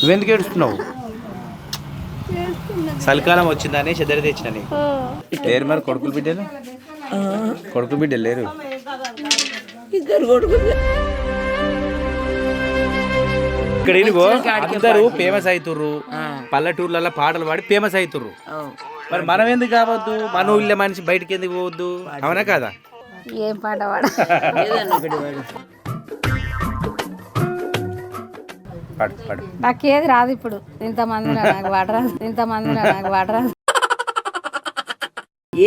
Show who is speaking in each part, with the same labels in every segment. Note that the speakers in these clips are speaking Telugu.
Speaker 1: నువ్వెందుకు ఏడుస్తున్నావు? చలికాలం వచ్చిందని చెద్దరి తెచ్చినని లేరు మరి కొడుకులు బిడ్డలు? కొడుకు బిడ్డలు లేరు.
Speaker 2: ఇద్దరు కొడుకులు
Speaker 1: ఇక్కడ ఇదిగో అందరూ ఫేమస్ అవుతుర్రు పల్లెటూర్లలో పాటలు పాడి ఫేమస్ అవుతుర్రు మరి మనం ఎందుకు కావద్దు? మన ఊళ్ళో మనిషి బయటికి ఎందుకు పోవద్దు? అవునా కాదా?
Speaker 3: ఏం పాట పాడ.
Speaker 2: ఏదన్నా ఒకటి వాడు
Speaker 1: పాడు పాడు.
Speaker 3: నాకు ఏది రాదు ఇప్పుడు. ఇంతమందిలో నాకు రాదు. ఇంతమందిలో నాకు పాట రాదు.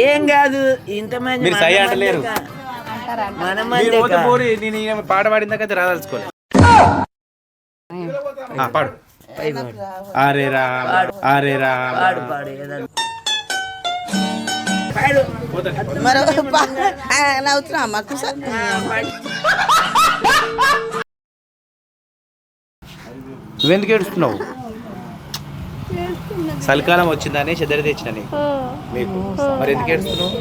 Speaker 2: ఏం కాదు ఇంతమంది
Speaker 1: మీరు సై అంటలేరు
Speaker 3: అంటారా?
Speaker 2: మన
Speaker 1: మీరు
Speaker 2: మంది
Speaker 1: పోతే పోరి నేను ఈయన పాట పాడిన దాకా రాదలుచుకోలే ఆ, పాడు. అరే రా అరే రా
Speaker 2: పాడు పాడు ఏదన్నా. పాడు.
Speaker 4: మరి నవ్వుతున్నా మాకు సార్
Speaker 1: నువ్వెందుకు ఏడుస్తున్నావు? చలికాలం వచ్చిందని చెద్దరి తెచ్చినని మీకు మరి ఎందుకు ఏడుస్తున్నావు?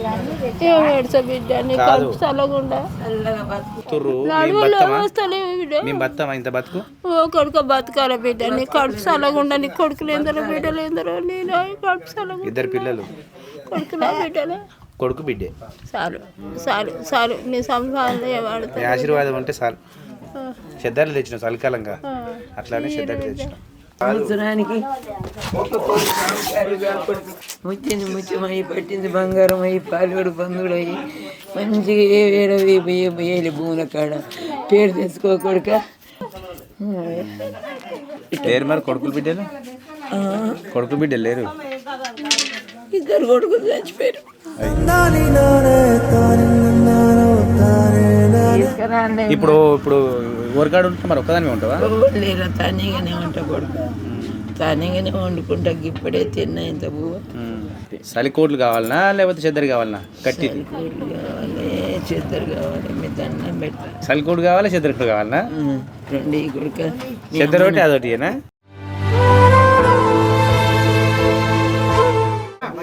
Speaker 1: మేము బతమా ఇంత బతుకు?
Speaker 5: ఓ కొడుకు బతకాల బిడ్డ? నీ కడుపు చల్లగుండా నీ కొడుకులు ఎందరో బిడ్డలు ఎందరో? నేను కడుపు చల్లగుండా
Speaker 1: ఇద్దరు పిల్లలు.
Speaker 5: కొడుకులా బిడ్డలే?
Speaker 1: కొడుకు బిడ్డే.
Speaker 5: చాలు చాలు చాలు. నీ
Speaker 1: నీ ఆశీర్వాదం అంటే చాలు. చెద్దర్లు తెచ్చిన చలికాలంగా. అట్లానే చెద్దర్లు తెచ్చిన.
Speaker 2: సంవత్సరానికి ముచ్చింది ముత్యమై పట్టింది బంగారం అయ్యి పాలుగడు పందుడు అయ్యి మంచిగా ఏ వేయ వేయాలి భూముల కాడ పేరు తెచ్చుకోకూడక
Speaker 1: లేరు మరి కొడుకులు బిడ్డలు? కొడుకు బిడ్డలు లేరు?
Speaker 2: ఇద్దరు కొడుకులు చచ్చిపోయారు
Speaker 1: ఇప్పుడు ఇప్పుడు ఊరికాడు ఉంటే మరి ఒక్కదాని ఉంటావా?
Speaker 2: లేరా తనీగానే ఉంటా కొడుకు తనీగానే వండుకుంటా ఇప్పుడే తిన్నా ఇంత పువ్వు
Speaker 1: చలి కోట్లు కావాలనా లేకపోతే చెద్దరు కావాలనా? కట్టి.
Speaker 2: కూరలు కావాలి చెద్దరు కావాలి మీ దండం పెట్ట
Speaker 1: చలి కోటు కావాలా చెద్దరు కావాలనా?
Speaker 2: రెండు ఈ కొడుక
Speaker 1: చెద్దరు ఒకటి అదొకటి ఏనా?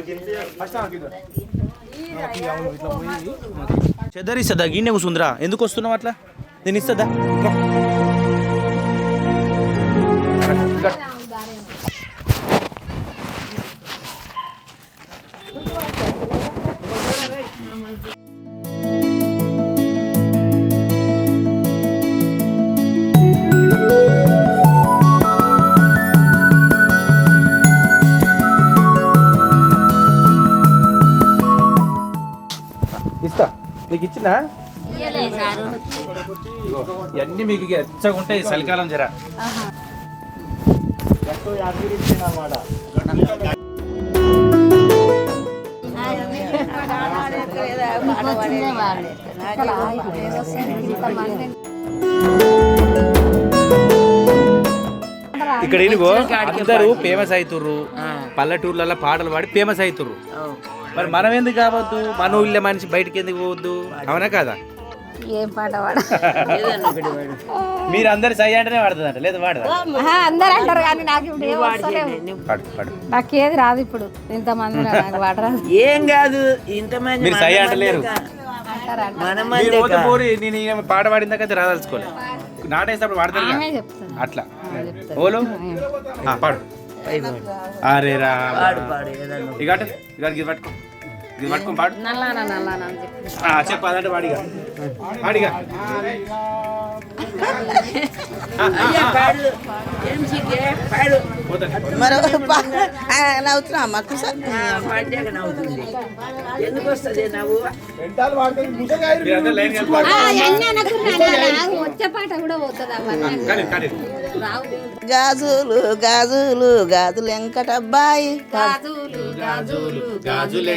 Speaker 1: చెద్దరు చెదరిస్తుందా? గిన్నె కూసుందిరా ఎందుకు వస్తున్నావు అట్లా? నేను ఇస్తుందా? ఇవన్నీ మీకు ఎచ్చగా ఉంటాయి చలికాలం జర. ఇక్కడ ఇదిగో అందరూ ఫేమస్ అవుతుర్రు. పల్లెటూర్లలో పాటలు పాడి ఫేమస్ అవుతుర్రు. మరి మనం ఎందుకు కావద్దు? మన ఊళ్ళో మనిషి బయటికి ఎందుకు పోవద్దు? అవునా కాదా?
Speaker 3: ఏం పాట పాడ?
Speaker 2: ఏదన్నా ఒకటి వాడు
Speaker 1: మీరు అందరు సై అంటేనే వాడుతుందంట లేదు వాడదా
Speaker 3: ఆహా, అందరు అంటారు కానీ నాకు ఇప్పుడు ఏం వస్తలేవు.
Speaker 1: పాడు పాడు
Speaker 3: నాకు ఏది రాదు ఇప్పుడు. ఇంతమందిలో నాకు పాట రాదు.
Speaker 2: ఏం కాదు ఇంతమంది
Speaker 1: మీరు సై అంటలేరు. పోరి నేను పాట పాడిన దాకా రాదలుచుకోలే. నాటేసినప్పుడు
Speaker 3: చెప్తాను
Speaker 1: అట్లా. ఓలు? ఆ, పాడు. అరే రా. పట్టుకో. పట్టుకో పాడు.
Speaker 3: చెప్పి.
Speaker 1: అదంటే వాడిగా వాడిగా
Speaker 4: నవ్వుతున్నా మాకు
Speaker 2: ఎందుకు వస్తుంది నవ్వు.
Speaker 3: వచ్చే పాట కూడా పోతుంది
Speaker 1: కానీ కానీ
Speaker 4: గాజులు గాజులు గాజులు వెంకటబ్బాయి
Speaker 3: గాజు గాజులు
Speaker 1: గాజులు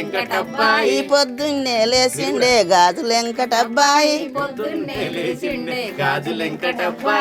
Speaker 4: ఈ పొద్దున్నే లేచిండే గాజులు వెంకటబ్బాయి
Speaker 3: పొద్దున్నే లేచిండే
Speaker 1: గాజులు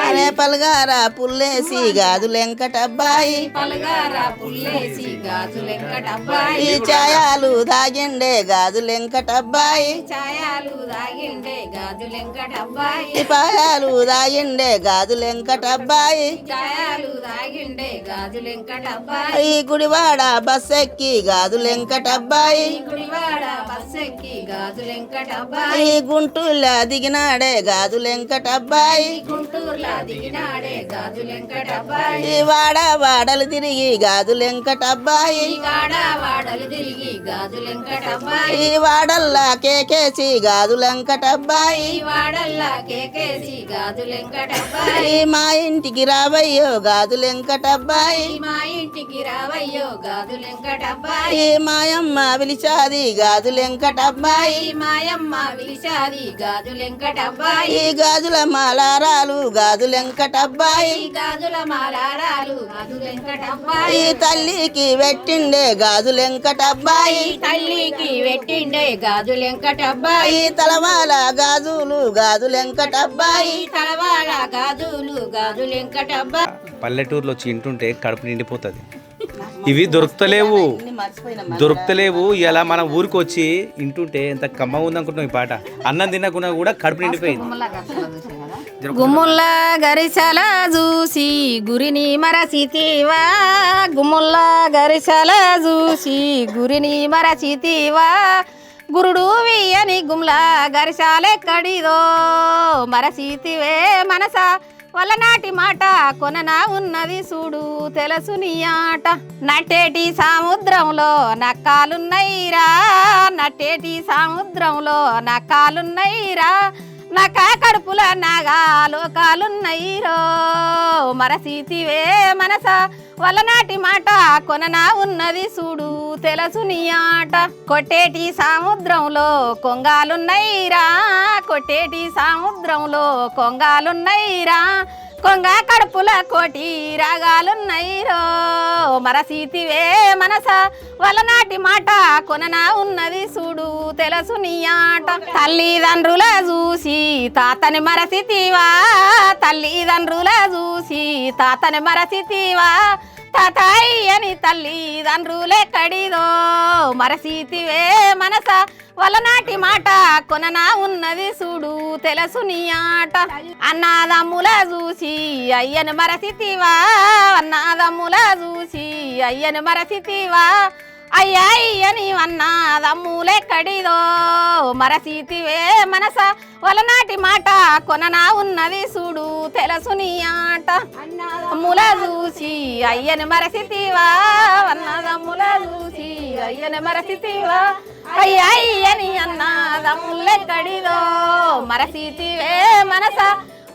Speaker 4: అనే పలగార పుల్లేసి గాజులు వెంకటబ్బాయి
Speaker 3: పలగార పుల్లేసి గాజులు వెంకటబ్బాయి
Speaker 4: ఈ ఛాయాలు దాగిండే గాజులు వెంకటబ్బాయి
Speaker 3: ఛాయాలు దాగిండే గాజులు వెంకటబ్బాయి
Speaker 4: ఈ పాయాలు దాగిండే గాజులు వెంకటబ్బాయి
Speaker 3: ఛాయాలు దాగిండే గాజులు వెంకటబ్బాయి
Speaker 4: ఈ గుడివాడ బస్ ఎక్కి ఎక్కి గాజులెంకటబ్బాయి
Speaker 3: గుడివాడ బస్ ఎక్కి గాజులెంకటబ్బాయి
Speaker 4: ఈ గుంటూరులో దిగినాడే గాజులెంకటబ్బాయి
Speaker 3: గుంటూరులో దిగినాడే గాజులెంకటబ్బాయి
Speaker 4: ఈ వాడ వాడలు తిరిగి గాజులెంకటబ్బాయి
Speaker 3: వాడ వాడలు తిరిగి గాజులెంకటబ్బాయి
Speaker 4: ఈ వాడల్లా కేకేసి గాజులెంకటబ్బాయి
Speaker 3: వాడల్లా కేకేసి గాజులెంకటబ్బాయి
Speaker 4: ఈ మా ఇంటికి రావయ్యో గాజులెంకటబ్బాయి
Speaker 3: మా ఇంటికి రావయ్యో గాజులెంకటబ్బాయి
Speaker 4: ఈ మాయమ్మ పిలిచాది గాజులెంకటబ్బాయి
Speaker 3: మాయమ్మ విలిచాది గాజులెంకటబ్బాయి
Speaker 4: ఈ గాజుల మాలారాలు గాజులెంకటబ్బాయి
Speaker 3: ఈ గాజుల మాలారాలు గాజులెంకటబ్బాయి
Speaker 4: ఈ తల్లికి పెట్టిండే గాజులెంకటబ్బాయి
Speaker 3: తల్లికి పెట్టిండే గాజులెంకటబ్బాయి
Speaker 4: ఈ తలవాల గాజులు గాజులెంకటబ్బాయి
Speaker 3: తలవాల గాజులు గాజులెంకటబ్బాయి
Speaker 1: పల్లెటూరులో వచ్చి ఇంటుంటే కడుపు నిండిపోతుంది. ఇవి దొరుకుతలేవు. దొరుకుతలేవు. ఇలా మన ఊరికి వచ్చి ఇంటుంటే ఎంత కమ్మ ఉందనుకుంటున్నాం ఈ పాట. అన్నం తినకుండా కూడా కడుపు నిండిపోయింది.
Speaker 3: గుమ్ముల్లా గరిసల చూసి గురిని మరచితీవా? గుమ్ముల్లా గరిసల చూసి గురిని మరచితీవా? గురుడు వియని గుమ్లా గరిసాలెక్కడిదో మరచితివే మనస? వలనాటి మాట కొననా ఉన్నది చూడు తెలుసు నీ ఆట. నట్టేటి సముద్రంలో నక్కాలున్నైరా నట్టేటి సముద్రంలో నక్కాలున్నైరా నా కాకడుపుల నాగాలోకాలున్నయిరో మరసీతివే మనస వలనాటి మాట కొననా ఉన్నది చూడు తెలుసు నీ ఆట. కొట్టేటి సముద్రంలో కొంగాలున్నయిరా కొట్టేటి సముద్రంలో కొంగాలున్నయిరా కొంగ కడుపుల కోటి రాగాలున్నైరో మరసీతివే మనస వలనాటి మాట కొననా ఉన్నది చూడు తెలుసు నీ ఆట. తల్లిదండ్రుల చూసి తాతని మరసితివా తల్లిదండ్రుల చూసి తాతని మరసితివా. తాతాయి అని కడిదో మరసీతివే మనస. వలనాటి మాట కొననా ఉన్నది చూడు తెలుసు నీ ఆట. అన్నాదమ్ముల చూసి అయ్యను మరసితివా? అన్నాదమ్ముల చూసి అయ్యను మరసితివా? అయ్యా అయ్యని అన్నాదమ్ములెక్కడిదో మరసీతివే మనస వలనాటి మాట కొననా ఉన్నది చూడు తెలుసు నీ ఆట. ముల చూసి అయ్యని మరసితివా అన్నదమ్ముల చూసి అయ్యని మరసితివా. అయ్యా అయ్యని కడిదో. మరసితివే మనస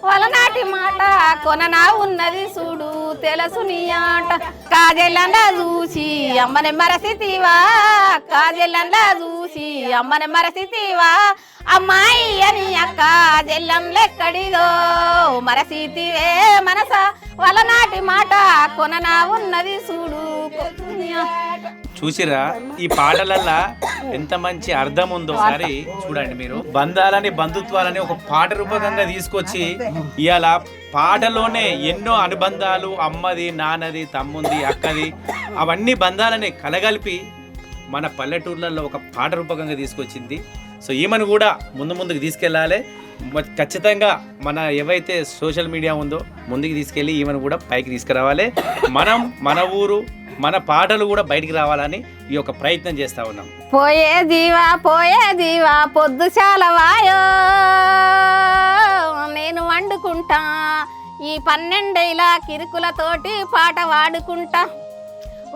Speaker 3: వలనాటి మాట కొననా ఉన్నది చూడు తెలుసు నీ ఆట. కాజెల్లండా చూసి అమ్మని మరసితివా కాజెల్లండా చూసి అమ్మని మరసితివా. అమ్మాయి అని అక్క జెల్లం లెక్కడిదో మరసితివే మనస. వలనాటి మాట కొననా ఉన్నది చూడు
Speaker 1: చూసిరా ఈ పాటలల్లా ఎంత మంచి అర్థం ఉందో ఒకసారి చూడండి మీరు. బంధాలని బంధుత్వాలని ఒక పాట రూపకంగా తీసుకొచ్చి ఇవాళ పాటలోనే ఎన్నో అనుబంధాలు అమ్మది నాన్నది తమ్ముంది అక్కది అవన్నీ బంధాలని కలగలిపి మన పల్లెటూర్లలో ఒక పాట రూపకంగా తీసుకొచ్చింది. సో ఈమెను కూడా ముందు ముందుకు తీసుకెళ్ళాలి. ఖచ్చితంగా మన ఏవైతే సోషల్ మీడియా ఉందో ముందుకు తీసుకెళ్ళి ఈమెను కూడా పైకి తీసుకురావాలి. మనం మన ఊరు మన పాటలు కూడా బయటికి రావాలని ఈ యొక్క ప్రయత్నం చేస్తా ఉన్నాం.
Speaker 3: పోయే జీవా పోయే జీవా పొద్దు చాలవాయో నేను వండుకుంటా ఈ పన్నెండేలా కిరుకులతోటి పాట వాడుకుంటా.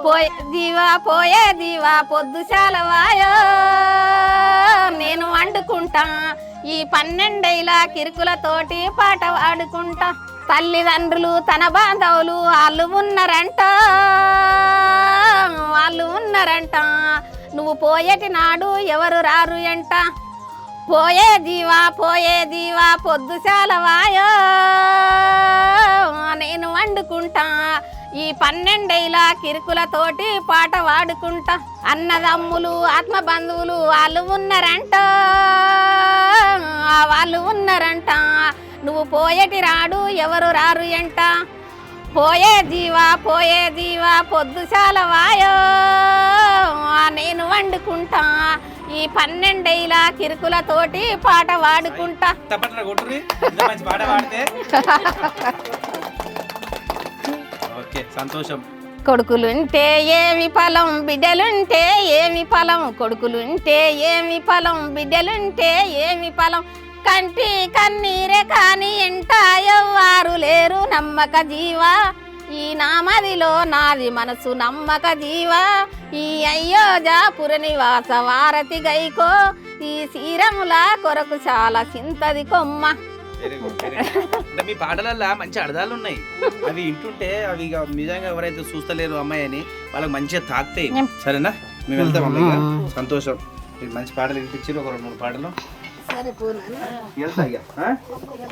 Speaker 3: పోయే జీవా పోయే జీవా పొద్దు చాలవాయో నేను వండుకుంటా ఈ పన్నెండేళ్ళ కిరుకులతోటి పాట పాడుకుంటా. తల్లిదండ్రులు తన బాంధవులు వాళ్ళు ఉన్నారంట. వాళ్ళు ఉన్నారంట. నువ్వు పోయేటి నాడు ఎవరు రారు ఎంట. పోయే జీవా పోయే జీవా పొద్దుశాల వాయో నేను వండుకుంటా. ఈ పన్నెండేళ్ళ కిరుకులతోటి పాట వాడుకుంటా అన్నదమ్ములు ఆత్మ బంధువులు వాళ్ళు ఉన్నారంట. వాళ్ళు ఉన్నారంట. నువ్వు పోయేటి రాడు ఎవరు రారు ఎంట. పోయే జీవా పోయే జీవా పొద్దుశాల వాయో. నేను వండుకుంటా. ఈ పన్నెండేళ్ళ కిరుకులతోటి పాట వాడుకుంటా
Speaker 1: పాట పాడితే. ఓకే సంతోషం.
Speaker 3: కొడుకులుంటే ఏమి ఫలం బిడ్డలుంటే ఏమి ఫలం? కొడుకులుంటే ఏమి ఫలం బిడ్డలుంటే ఏమి ఫలం? కంటి కన్నీరే కాని ఎంట ఎవ్వారు లేరు నమ్మక జీవా. ఈ నామదిలో నాది మనసు నమ్మక జీవా. ఈ అయోధ్యాపుర నివాస వారతి గైకో. ఈ శ్రీరముల కొరకు చాలా చింతది కొమ్మ.
Speaker 1: అంటే మీ పాటలల్లో మంచి అర్థాలు ఉన్నాయి. అవి వింటుంటే అవి ఇక నిజంగా ఎవరైతే చూస్తలేరు అమ్మాయి అని వాళ్ళకి మంచిగా తాకుతాయి. సరేనా? మేము వెళ్తాం అమ్మాయి ఇక. సంతోషం. మీకు మంచి పాటలు వినిపించారు ఒక రెండు మూడు పాటలు. వెళ్తా ఇక. ఆ?